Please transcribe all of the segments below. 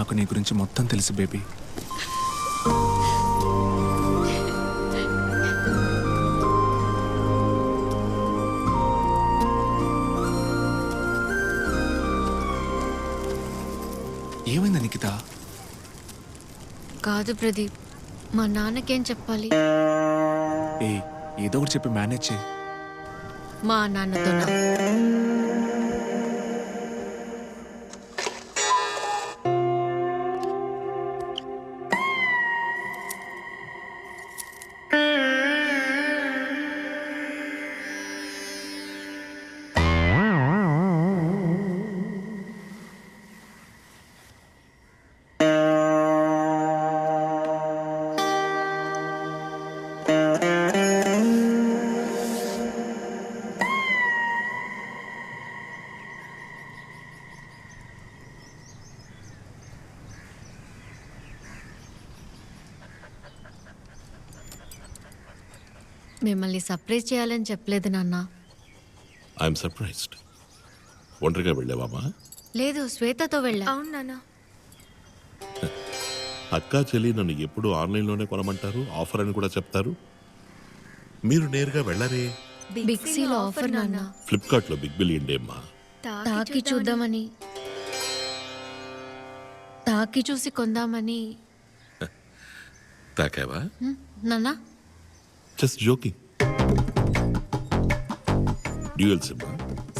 నాకు నీ గురించి మొత్తం తెలుసు బేబీ. ఏమైంది నిఖిత? కాదు ప్రదీప్ మా నాన్నకేం చెప్పాలి? ఏ ఏదో ఒకటి చెప్పి మేనేజ్ చేయి. మా నాన్నతో మిమ్మల్ని సర్ప్రైజ్ చేయాలని చెప్పలేదు నాన్న. I'm surprised. ఒంటరిగా వెళ్ళావామా? లేదు శ్వేతతో వెళ్ళా. అవును నాన్న. అక్కా చెల్లి నన్ను ఎప్పుడు ఆన్లైన్లోనే కొనమంటారు ఆఫర్ అని కూడా చెప్తారు. మీరు నేరుగా వెళ్ళరే? బిగ్ సీలో ఆఫర్ నాన్న. ఫ్లిప్కార్ట్లో బిగ్ బిలియన్ డే అమ్మా? తాకి చూద్దామని. తాకి చూసి కొందామని. తాకావా? నాన్న. Just joking dual SIM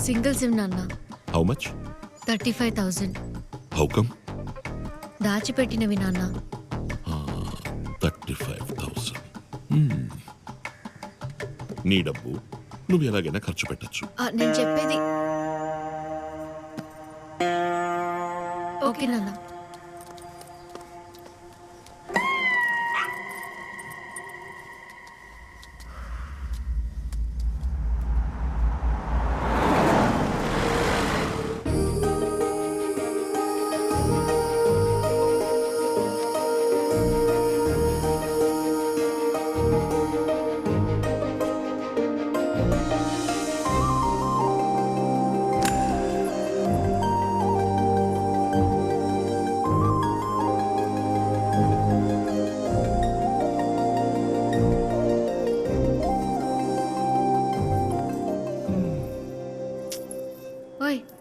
single SIM నాన్న. How much thirty five thousand how come దాచిపెట్టినవి నాన్న. థర్టీ ఫైవ్ థౌసండ్ నీ డబ్బు నువ్వు ఎలాగైనా ఖర్చు పెట్టచ్చు. నేను చెప్పేది. ఓకే నాన్న.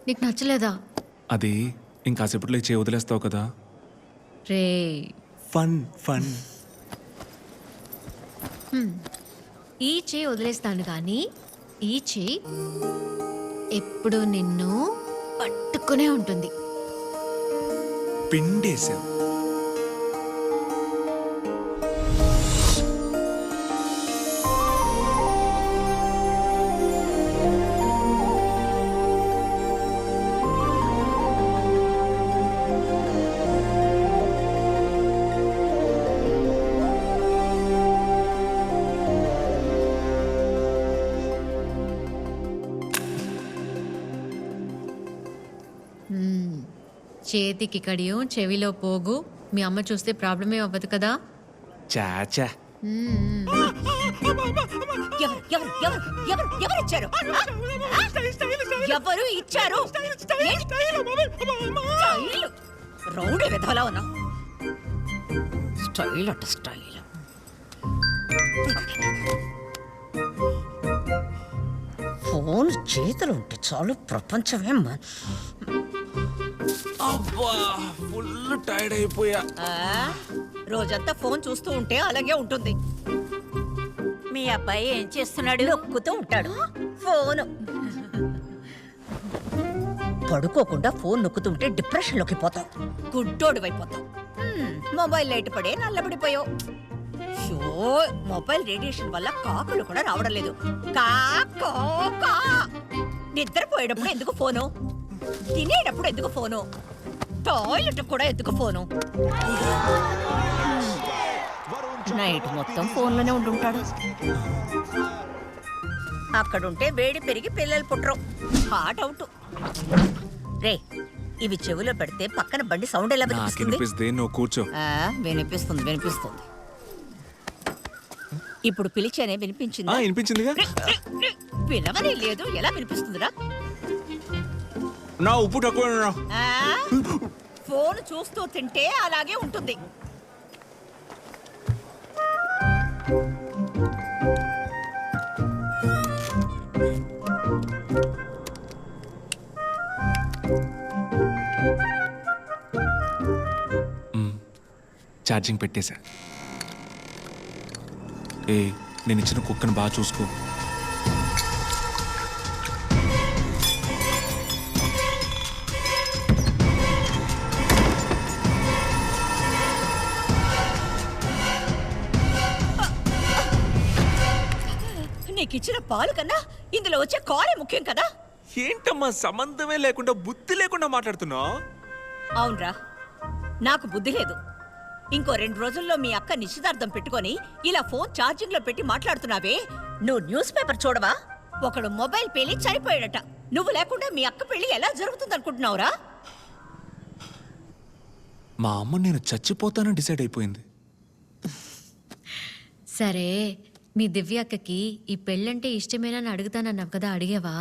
నీకు నచ్చలేదా? అది ఇంకాసేపట్లో చేయి వదిలేస్తావు కదా. రే. Fun fun. ఈ చేయి వదిలేస్తాను కానీ ఈ చేయి ఎప్పుడు నిన్ను పట్టుకునే ఉంటుంది. పిండేసావు చేతికి కడియం చెవిలో పోగు మీ అమ్మ చూస్తే ప్రాబ్లమే అవ్వదు కదా చాచా. ఎవరు ఎవరు ఎవరు ఎవరు ఎవరు ఇచ్చారు ఆ? ఆ? ఎవరు ఇచ్చారు ఏ? స్టైల్. రౌడీ విధవలా ఉన్నావు స్టైల్ అట స్టైల్ ఫోన్ చేతులు ఉంటే చాలు ప్రపంచమే మన అబ్బా ఫుల్ టైర్డ్ అయిపోయా. ఆ, రోజంతా ఫోన్ చూస్తూ ఉంటే అలాగే ఉంటుంది. మీ అబ్బాయి ఏం చేస్తున్నాడు? నొక్కుతూ ఉంటాడు. ఫోను. పడుకోకుండా ఫోన్ నొక్కుతుంటే డిప్రెషన్లోకి పోతావు గుడ్డోడు అయిపోతావు మొబైల్ లైట్ పడే నల్లబడిపోయావు. షో మొబైల్ రేడియేషన్ వల్ల కాకులు కూడా రావడం లేదు. కాకో కా నిద్రపోయేటప్పుడు ఎందుకు ఫోను? తినేటప్పుడు ఎందుకు ఫోను? టాయిలెట్ కూడా ఎందుకు ఫోను? నైట్ మొత్తం ఫోన్లోనే ఉండుంటాడు. అక్కడుంటే వేడి పెరిగి పిల్లలు పుట్టరు. Hot out. రే ఇవి చెవిలో పెడితే పక్కన బండి సౌండ్ ఎలా నాకు వినిపిస్తుంది? వినిపిస్తే నువ్వు కూర్చో. ఆ, వినిపిస్తుంది వినిపిస్తుంది. ఇప్పుడు పిలిచేనే ఆ వినిపించిందా వినిపించిందిగా వినవనే లేదు. ఎలా వినిపిస్తుందిరా? నా ఉప్పు తక్కువ ఆ? ఫోన్ చూస్తూ తింటే అలాగే ఉంటుంది. ఛార్జింగ్ పెట్టేశా. ఏ నేను ఇచ్చిన కుక్కను బాగా చూసుకో. నీకు ఇచ్చిన పాలు కన్నా ఇందులో వచ్చే కాలే ముఖ్యం కదా. ఏంటమ్మా సంబంధమే లేకుండా బుద్ధి లేకుండా మాట్లాడుతున్నావు? అవునరా నాకు బుద్ధి లేదు. ఇంకో రెండు రోజుల్లో మీ అక్క నిశ్చితార్థం పెట్టుకొని ఇలా ఫోన్ ఛార్జింగ్లో పెట్టి మాట్లాడుతున్నావే నువ్వు న్యూస్ పేపర్ చూడవా? ఒకడు మొబైల్ పేలి చనిపోయాడట. నువ్వు లేకుండా మీ అక్క పెళ్ళి ఎలా జరుగుతుంది అనుకుంటున్నావురా మా అమ్మ నేను చచ్చిపోతానని డిసైడ్ అయిపోయింది. సరే మీ దివ్య అక్కకి ఈ పెళ్ళంటే ఇష్టమేనని అడుగుతానన్నావు కదా అడిగావా?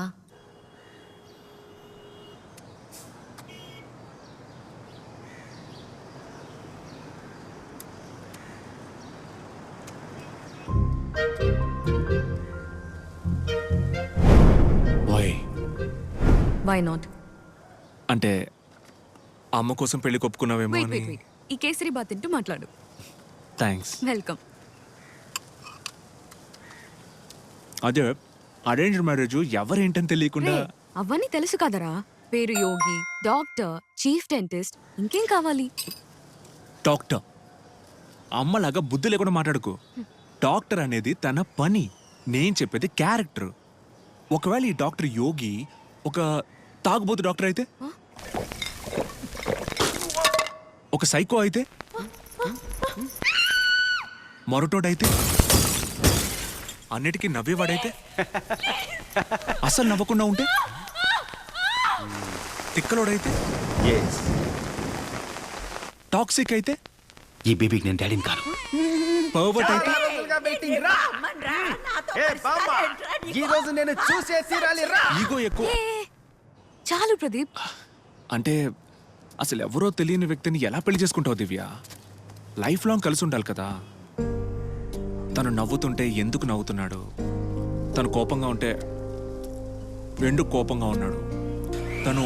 వై నాట్ అంటే అమ్మ కోసం పెళ్ళి కొప్పుకున్నావేమో వెయిట్ అని. వెయిట్ వెయిట్ ఈ కేసరి బాత్ తింటూ మాట్లాడు. థ్యాంక్స్ వెల్కమ్ అదే అరేంజ్ మ్యారేజ్ ఎవరేంటని తెలియకుండా. రే అవన్నీ తెలుసు కదరా. పేరు యోగి డాక్టర్ చీఫ్ డెంటిస్ట్ ఇంకేం కావాలి? డాక్టర్. అమ్మలాగా బుద్ధి లేకుండా మాట్లాడుకో. డాక్టర్ అనేది తన పని. నేను చెప్పేది క్యారెక్టర్. ఒకవేళ ఈ డాక్టర్ యోగి ఒక తాగుబోతు డాక్టర్ అయితే? ఒక సైకో అయితే? మొరటోడైతే? అన్నిటికీ నవ్వేవాడైతే అసలు నవ్వకుండా ఉంటే? తిక్కలోడైతే? టాక్సిక్ అయితే? ఈ బేబీకి నేను డాడీని కాను. పర్వర్ట్ అయితే? ఈ రోజు నేను చూసే తీరాలి రా. ఈగో ఎక్కువ. చాలు ప్రదీప్. అంటే అసలు ఎవరో తెలియని వ్యక్తిని ఎలా పెళ్ళి చేసుకుంటావు దివ్య? లైఫ్ లాంగ్ కలిసి ఉండాలి కదా. తను నవ్వుతుంటే ఎందుకు నవ్వుతున్నాడు? తను కోపంగా ఉంటే ఎందుకు కోపంగా ఉన్నాడు. తను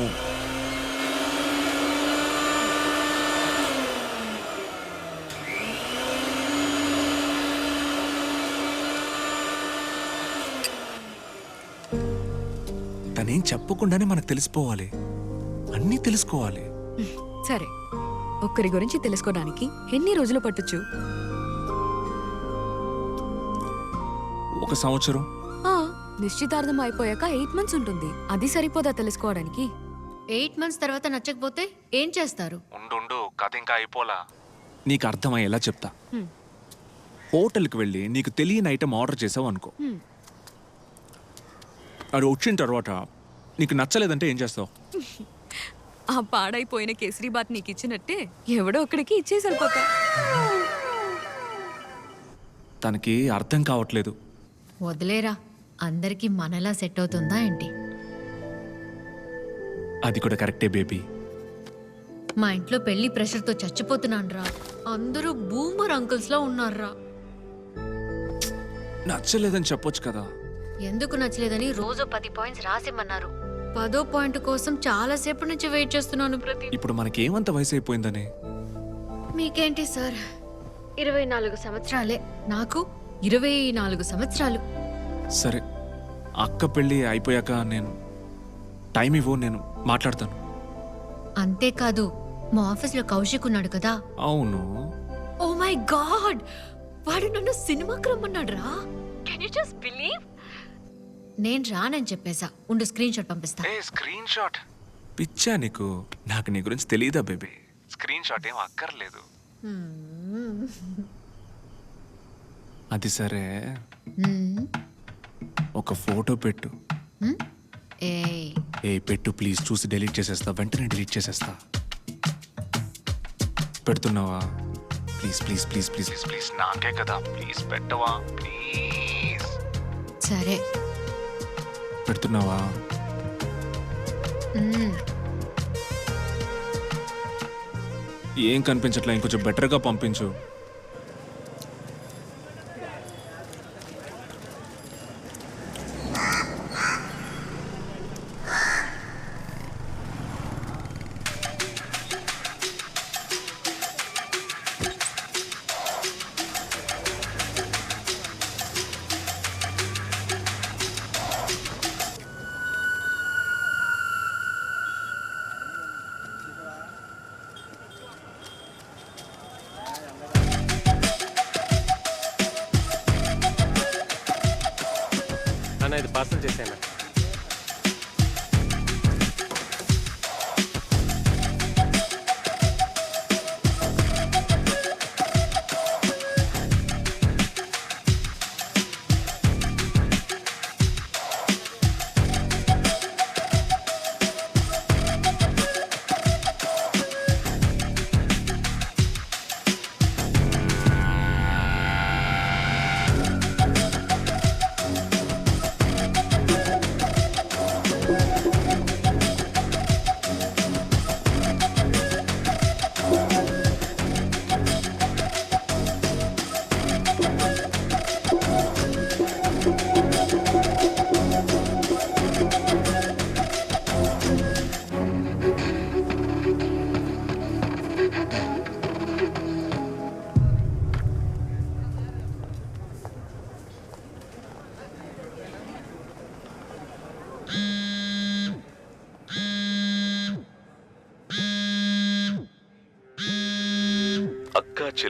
తనేం చెప్పకుండానే మనకు తెలిసిపోవాలి. అన్నీ తెలుసుకోవాలి. సరే ఒక్కరి గురించి తెలుసుకోవడానికి ఎన్ని రోజులు పట్టొచ్చు? ఒక సంవత్సరం? ఆ, నిశ్చితార్థం అయిపోయాక ఎయిట్ మంత్స్ ఉంటుంది. అది సరిపోదా తెలుసుకోవడానికి? ఎయిట్ మంత్స్ తర్వాత నచ్చకపోతే ఏం చేస్తారు? ఉండు కథ ఇంకా అయిపోలా. నీకు అర్థమయ్యేలా చెప్తా. హ్మ్. హోటల్కి వెళ్ళి నీకు తెలియని ఐటమ్ ఆర్డర్ చేసావు అనుకో. హ్మ్. అది వచ్చిన తర్వాత నీకు నచ్చలేదంటే ఏం చేస్తావు? ఆ పాడైపోయిన కేసరి బాత్ నీకు ఇచ్చినట్టే ఎవడో ఒకడికి ఇచ్చేసి వెళ్ళిపోతా తనకి అర్థం కావట్లేదు. వదిలేరా. అందరికీ మనలా సెట్ అవుతుందా ఏంటి? అది కూడా కరెక్టే బేబీ. మా ఇంట్లో పెళ్ళి ప్రెషర్తో చచ్చిపోతున్నానురా. అందరూ బూమర్ అంకుల్స్లో ఉన్నారురా. నచ్చలేదని చెప్పొచ్చు కదా. ఎందుకు నచ్చలేదని రోజు పది పాయింట్స్ రాసిమ్మన్నారు. పదో పాయింట్ కోసం చాలా సేపటి నుంచి వెయిట్ చేస్తున్నాను ప్రతి ఇప్పుడు మనకేమంత వయసు అయిపోయిందని మీకేంటి సార్? ఇరవై నాలుగు సంవత్సరాలే. నాకు ఇరవై నాలుగు సంవత్సరాలు. సరే అక్క పెళ్ళి అయిపోయాక నేను టైం ఇవ్వు నేను మాట్లాడతాను. అంతేకాదు మా ఆఫీస్లో కౌశిక్ ఉన్నాడు కదా. అవును. Oh my god! వాడు నన్ను సినిమాకి రమ్మన్నాడు రా కెన్ యూ జస్ట్ బిలీవ్ నేను రానని చెప్పేశా ఉండు స్క్రీన్ షాట్ పంపిస్తా. ఏ స్క్రీన్ షాట్ పిచ్చా నీకు? నాకు నీ గురించి తెలియదా బేబీ స్క్రీన్ షాట్ ఏం అక్కర్లేదు. అది సరే. ఒక ఫోటో పెట్టు? ఏయ్ ఏ. పెట్టు ప్లీజ్. చూసి డిలీట్ చేసేస్తా. వెంటనే డిలీట్ చేసేస్తా. పెడుతున్నావా? Please please please please please నాకే కదా. ప్లీజ్ పెట్టవా? ప్లీజ్. సరే. పెడుతున్నావా. ఏం కనిపించట్లే? ఇంకొంచెం బెటర్గా పంపించు. అన్న ఇది పార్సల్ చేసేయండి.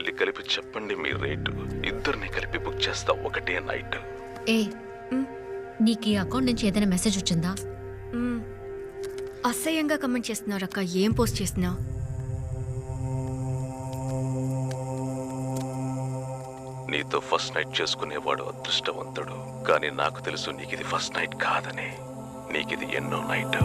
చెల్లి కలిపి చెప్పండి మీ రేటు. ఇద్దరిని కలిపి బుక్ చేస్తా ఒకటే నైట్ ఏ నీకు ఈ అకౌంట్ నుంచి ఏదైనా మెసేజ్ వచ్చిందా. అసహ్యంగా కమెంట్ చేస్తున్నారు అక్క ఏం పోస్ట్ చేస్తున్నావు? నీతో ఫస్ట్ నైట్ చేసుకునేవాడు అదృష్టవంతుడు. కానీ నాకు తెలుసు నీకు ఇది ఫస్ట్ నైట్ కాదని. నీకిది ఎన్నో నైట్